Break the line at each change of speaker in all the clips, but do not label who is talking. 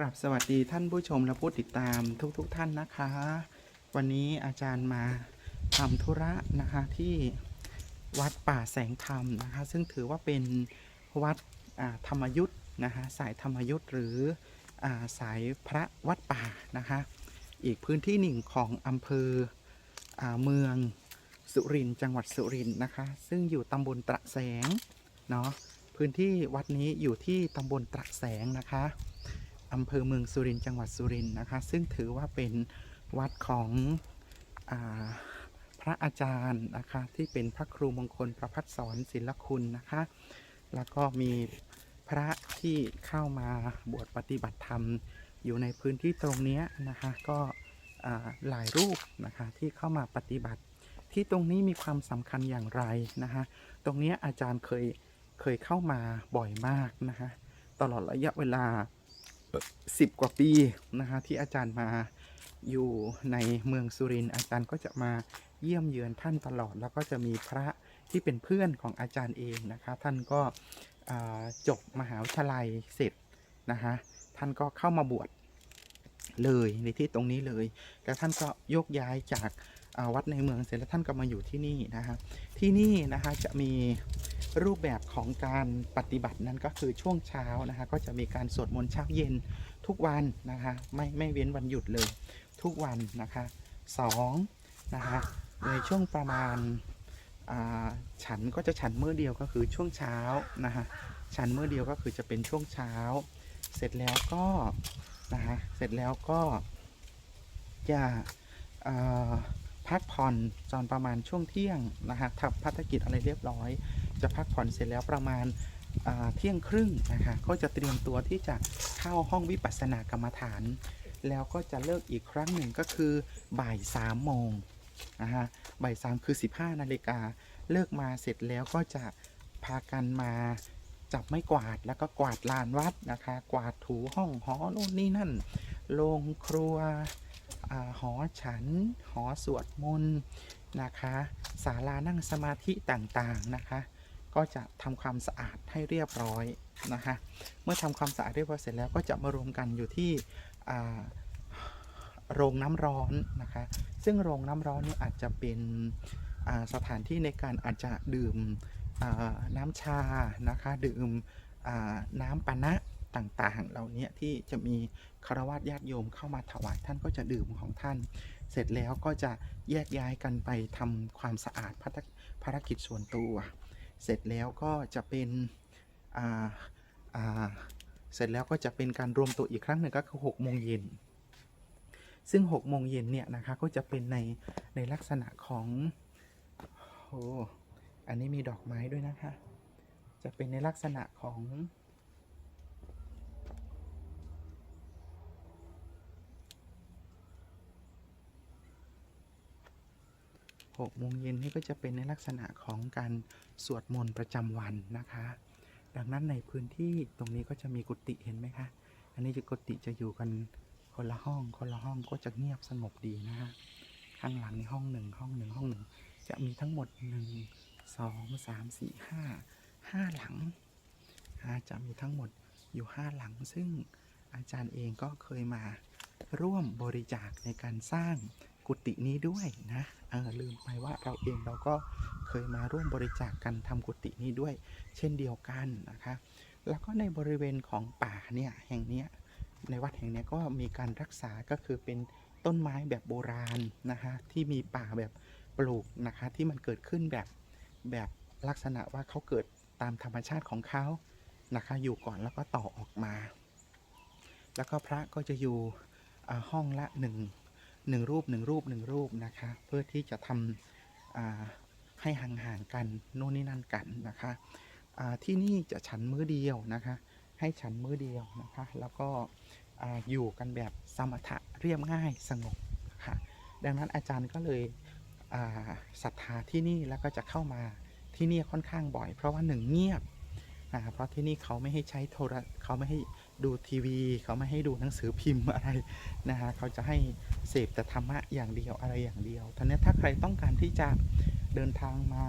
ครับสวัสดีท่านผู้ชมและผู้ติดตามทุกๆทท่านนะคะ วันนี้อาจารย์มาทำธุระนะคะที่วัดป่าแสงธรรมนะคะ ซึ่งถือว่าเป็นวัดธรรมยุทธ์นะคะสายธรรมยุทธ์หรืออสายพระวัดป่านะคะอีกพื้นที่หนึ่งของอำเภออเมืองสุรินทร์จังหวัดสุรินทร์นะคะ ซึ่งอยู่ตำบลตระแสงเนาะพื้นที่วัดนี้อยู่ที่ตำบลตระแสงนะคะ อำเภอเมืองสุรินทร์จังหวัดสุรินทร์นะคะ ซึ่งถือว่าเป็นวัดของอพระอาจารย์นะคะที่เป็นพระครูมงคลประพัฒสอนศิลคุณนะคะ แล้วก็มีพระที่เข้ามาบวชปฏิบัติธรรม อยู่ในพื้นที่ตรงนี้นะคะก็หลายรูปนะคะที่เข้ามาปฏิบัติ ที่ตรงนี้มีความสำคัญอย่างไรนะคะตรงนี้อาจารย์เคยเคยเข้ามาบ่อยมากนะคะตลอดระยะเวลา สิบกว่าปีนะคะที่อาจารย์มาอยู่ในเมืองสุรินทร์อาจารย์ก็จะมาเยี่ยมเยือนท่านตลอด แล้วก็จะมีพระที่เป็นเพื่อนของอาจารย์เองนะคะ ท่านก็จบมหาวิทยาลัยเสร็จนะคะท่านก็เข้ามาบวชเลยในที่ตรงนี้เลย แล้วท่านก็โยกย้ายจากาวัดในเมืองเสร็จแล้วท่านก็มาอยู่ที่นี่นะคะที่นี่นะคะจะมี รูปแบบของการปฏิบัตินั้นก็คือช่วงเช้านะคะก็จะมีการสวดมนต์เช้าเย็นทุกวันนะคะไม่ไม่เว้นวันหยุดเลย ทุกวันนะคะสองนะคะในช่วงประมาณฉันก็จะฉันเมื้อเดียวก็คือช่วงเช้านะคะฉันเมื้อเดียวก็คือจะเป็นช่วงเช้า เสร็จแล้วก็นะคะเสร็จแล้วก็จะพักผ่อนตอนประมาณช่วงเที่ยงนะคะทำภารกิจอะไรเรียบร้อย จะพักผ่อนเสร็จแล้วประมาณเที่ยงครึ่งนะคะก็จะเตรียมตัวที่จะเข้าห้องวิปัสสนากรรมฐาน แล้วก็จะเลิกอีกครั้งหนึ่งก็คือบ่ายสามโมงนะคะบ่ายสามคือ15นาฬิกาเลิกมาเสร็จแล้วก็จะพากันมาจับไม้กวาดแล้วก็กวาดลานวัดนะคะ กวาดถูห้องหอโน่นนี่นั่นโรงครัวอหอฉัน หอสวดมนต์นะคะศาลานั่งสมาธิต่างๆนะคะ ก็จะทำความสะอาดให้เรียบร้อยนะคะเมื่อทำความสะอาดเรียบร้อยเสร็จแล้วก็จะมารวมกันอยู่ที่โรงน้ำร้อนนะคะ ซึ่งโรงน้ำร้อนนี่อาจจะเป็นสถานที่ในการอาจจะดื่มน้ำชานะคะดื่มน้ำปานะต่างๆ เหล่านี้ที่จะมีคารวะญาติโยมเข้ามาถวายท่านก็จะดื่มของท่าน เสร็จแล้วก็จะแยกย้ายกันไปทำความสะอาดภารกิจส่วนตัว เสร็จแล้วก็จะเป็นอ่าอ่าเสร็จแล้วก็จะเป็นการรวมตัวอีกครั้งหนึ่งก็คือ6โมงเย็นซึ่ง6โมงเย็นเนี่ยนะคะก็จะเป็นในในลักษณะของโอ้อันนี้มีดอกไม้ด้วยนะคะ จะเป็นในลักษณะของ 6โมงเย็นนี่ก็จะเป็นในลักษณะของการสวดมนต์ประจำวันนะคะ ดังนั้นในพื้นที่ตรงนี้ก็จะมีกุฏิเห็นไหมคะ อันนี้จะกุฏิจะอยู่กันคนละห้อง คนละห้องก็จะเงียบสงบดีนะฮะ ข้างหลังในห้องหนึ่งห้องหนึ่งห้องหนึ่งจะมีทั้งหมดหนึ่งสองสามสี่ห้าห้าหลังอ่าจะมีทั้งหมดอยู่ห้าหลัง ซึ่งอาจารย์เองก็เคยมาร่วมบริจาคในการสร้าง กุฏินี้ด้วยนะเออลืมไปว่าเราเองเราก็เคยมาร่วมบริจาคกันทำกุฏินี้ด้วย เช่นเดียวกันนะคะ แล้วก็ในบริเวณของป่าเนี่ยแห่งเนี้ยในวัดแห่งเนี้ยก็มีการรักษาก็คือเป็นต้นไม้แบบโบราณนะคะที่มีป่าแบบปลูกนะคะที่มันเกิดขึ้นแบบแบบลักษณะว่าเขาเกิดตามธรรมชาติของเขานะคะอยู่ก่อนแล้วก็ต่อออกมา แล้วก็พระก็จะอยู่ห้องละหนึ่ง หนึ่งรูปหนึ่งรูปหนึ่งรูปนะคะ เพื่อที่จะทำอ่าให้ห่างๆกันโน่นนี่นั่นกันนะคะที่นี่จะฉันมื้อเดียวนะคะ ให้ฉันมื้อเดียวนะคะ แล้วก็อ่าอยู่กันแบบสมถะเรียบง่ายสงบนะคะดังนั้นอาจารย์ก็เลยศรัทธาที่นี่แล้วก็จะเข้ามาที่นี่ค่อนข้างบ่อย เพราะว่าหนึ่งเงียบเพราะที่นี่เขาไม่ให้ใช้โทรเขาไม่ให้ ดูทีวี เขาไม่ให้ดูหนังสือพิมพ์อะไรนะฮะเขาจะให้เสพแต่ธรรมะอย่างเดียวอะไรอย่างเดียวท่านี้ถ้าใครต้องการที่จะเดินทางมา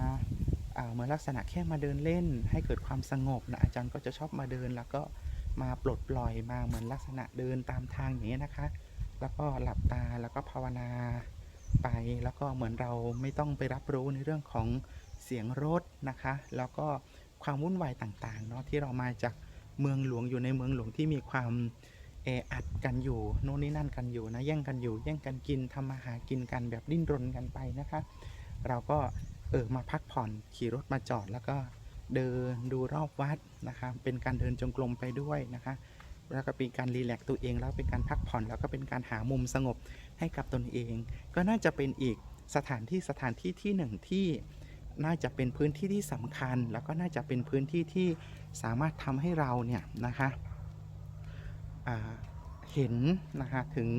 เหมือนลักษณะแค่มาเดินเล่น ให้เกิดความสงบนะอาจารย์ก็จะชอบมาเดิน แล้วก็มาปลดปล่อยมาเหมือนลักษณะเดินตามทางอย่างนี้นะคะ แล้วก็หลับตาแล้วก็ภาวนาไปแล้วก็เหมือนเราไม่ต้องไปรับรู้ในเรื่องของเสียงรถนะคะ แล้วก็ความวุ่นวายต่างๆเนาะที่เรามาจาก เมืองหลวงอยู่ในเมืองหลวงที่มีความแออัดกันอยู่โน่นนี่นั่นกันอยู่นะแย่งกันอยู่ แย่งกันกินทำมาหากินกันแบบดิ้นรนกันไปนะคะ เราก็เออมาพักผ่อนขี่รถมาจอดแล้วก็เดินดูรอบวัดนะคะเป็นการเดินจงกรมไปด้วยนะคะ แล้วก็เป็นการรีแลกตัวเองแล้วเป็นการพักผ่อนแล้วก็เป็นการหามุมสงบให้กับตนเอง ก็น่าจะเป็นอีกสถานที่สถานที่ที่หนึ่งที่ น่าจะเป็นพื้นที่ที่สำคัญ แล้วก็น่าจะเป็นพื้นที่ที่สามารถทำให้เราเนี่ยนะคะเห็นนะคะถึง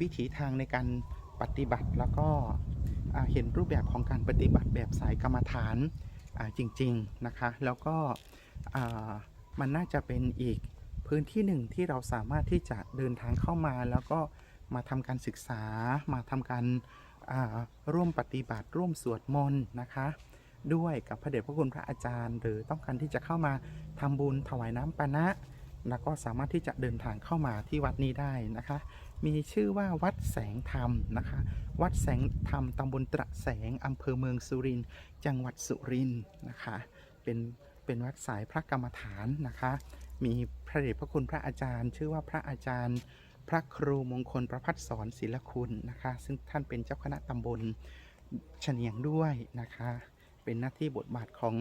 วิถีทางในการปฏิบัติแล้วก็เห็นรูปแบบของการปฏิบัติแบบสายกรรมฐานจริงๆนะคะ แล้วก็มันน่าจะเป็นอีกพื้นที่หนึ่งที่เราสามารถที่จะเดินทางเข้ามาแล้วก็มาทำการศึกษามาทำการร่วมปฏิบัติร่วมสวดมนต์นะคะ ด้วยกับพระเดชพระคุณพระอาจารย์ หรือต้องการที่จะเข้ามาทำบุญถวายน้ำปานะแล้วก็สามารถที่จะเดินทางเข้ามาที่วัดนี้ได้นะคะ มีชื่อว่าวัดแสงธรรมนะคะ วัดแสงธรรมตำบลตระแสงอำเภอเมืองสุรินทร์จังหวัดสุรินทร์นะคะ เป็นเป็นวัดสายพระกรรมฐานนะคะ มีพระเดชพระคุณพระอาจารย์ ชื่อว่าพระอาจารย์ พระครูมงคลประพัฒสอนศิลคุณนะคะ ซึ่งท่านเป็นเจ้าคณะตำบลเฉียงด้วยนะคะ เป็นหน้าที่บทบาทของ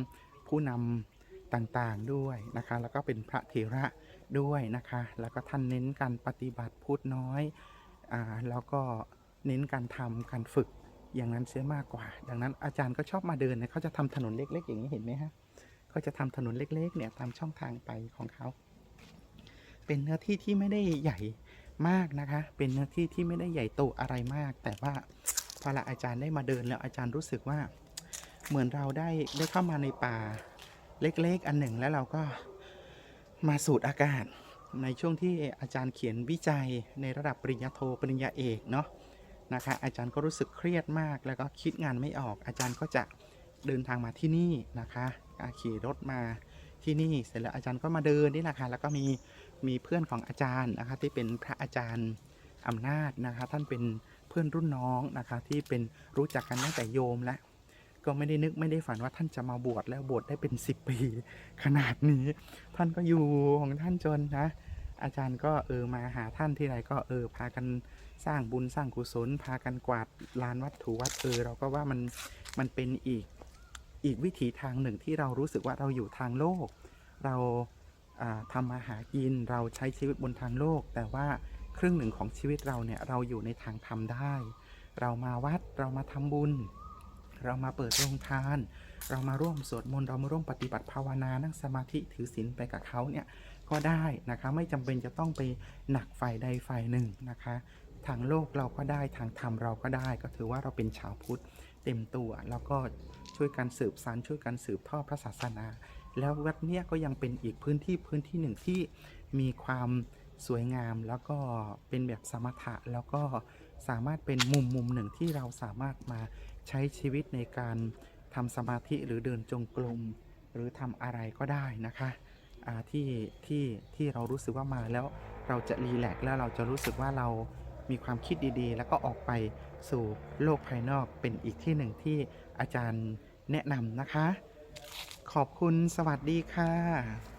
ผู้นำต่างๆด้วยนะคะ แล้วก็เป็นพระเถระด้วยนะคะ แล้วก็ท่านเน้นการปฏิบัติพูดน้อยอ่าแล้วก็เน้นการทำการฝึกอย่างนั้นเสียมากกว่า ดังนั้นอาจารย์ก็ชอบมาเดินเนี่ยเขาจะทำถนนเล็ก ๆ อย่างนี้เห็นไหมฮะเขาจะทำถนนเล็กๆเนี่ยตามช่องทางไปของเขา เป็นเนื้อที่ที่ไม่ได้ใหญ่มากนะคะ เป็นเนื้อที่ที่ไม่ได้ใหญ่โตอะไรมาก แต่ว่าพอละอาจารย์ได้มาเดินแล้วอาจารย์รู้สึกว่า เหมือนเราได้ได้เข้ามาในป่าเล็กๆอันหนึ่งแล้วเราก็มาสูดอากาศในช่วงที่อาจารย์เขียนวิจัยในระดับปริญญาโทปริญญาเอกเนาะนะคะอาจารย์ก็รู้สึกเครียดมาก แล้วก็คิดงานไม่ออก อาจารย์ก็จะเดินทางมาที่นี่นะคะขี่รถมาที่นี่เสร็จแล้วอาจารย์ก็มาเดินนี่แหละค่ะแล้วก็มีมีเพื่อนของอาจารย์นะคะที่เป็นพระอาจารย์อำนาจนะคะท่านเป็นเพื่อนรุ่นน้องนะคะที่เป็นรู้จักกันตั้งแต่โยมแล้ว ก็ไม่ได้นึกไม่ได้ฝันว่าท่านจะมาบวชแล้วบวชได้เป็น10ปี ขนาดนี้ ท่านก็อยู่ของท่านจนนะ อาจารย์ก็เออมาหาท่านที่ไรก็เออพากันสร้างบุญสร้างกุศล พากันกวาดลานวัดถูวัดเออเราก็ว่ามันมันเป็นอีกอีกวิถีทางหนึ่งที่เรารู้สึกว่าเราอยู่ทางโลก เราอ่าทำมาหากินเราใช้ชีวิตบนทางโลก แต่ว่าครึ่งหนึ่งของชีวิตเราเนี่ยเราอยู่ในทางธรรมได้ เรามาวัดเรามาทำบุญ เรามาเปิดโรงทาน เรามาร่วมสวดมนต์เรามาร่วมปฏิบัติภาวนานั่งสมาธิถือศีลไปกับเขาเนี่ยก็ได้นะคะไม่จำเป็นจะต้องไปหนักฝ่ายใดฝ่ายหนึ่งนะคะ ทางโลกเราก็ได้ทางธรรมเราก็ได้ ก็ถือว่าเราเป็นชาวพุทธเต็มตัว แล้วก็ช่วยกันสืบสานช่วยกันสืบทอดพระศาสนา แล้ววัดเนี้ยก็ยังเป็นอีกพื้นที่พื้นที่หนึ่งที่มีความสวยงามแล้วก็เป็นแบบสมถะแล้วก็สามารถเป็นมุมมุมหนึ่งที่เราสามารถมา ใช้ชีวิตในการทำสมาธิหรือเดินจงกรมหรือทำอะไรก็ได้นะคะที่ที่ที่เรารู้สึกว่ามาแล้วเราจะรีแลกซ์แล้วเราจะรู้สึกว่าเรามีความคิดดีๆ แล้วก็ออกไปสู่โลกภายนอกเป็นอีกที่หนึ่งที่อาจารย์แนะนำนะคะ ขอบคุณสวัสดีค่ะ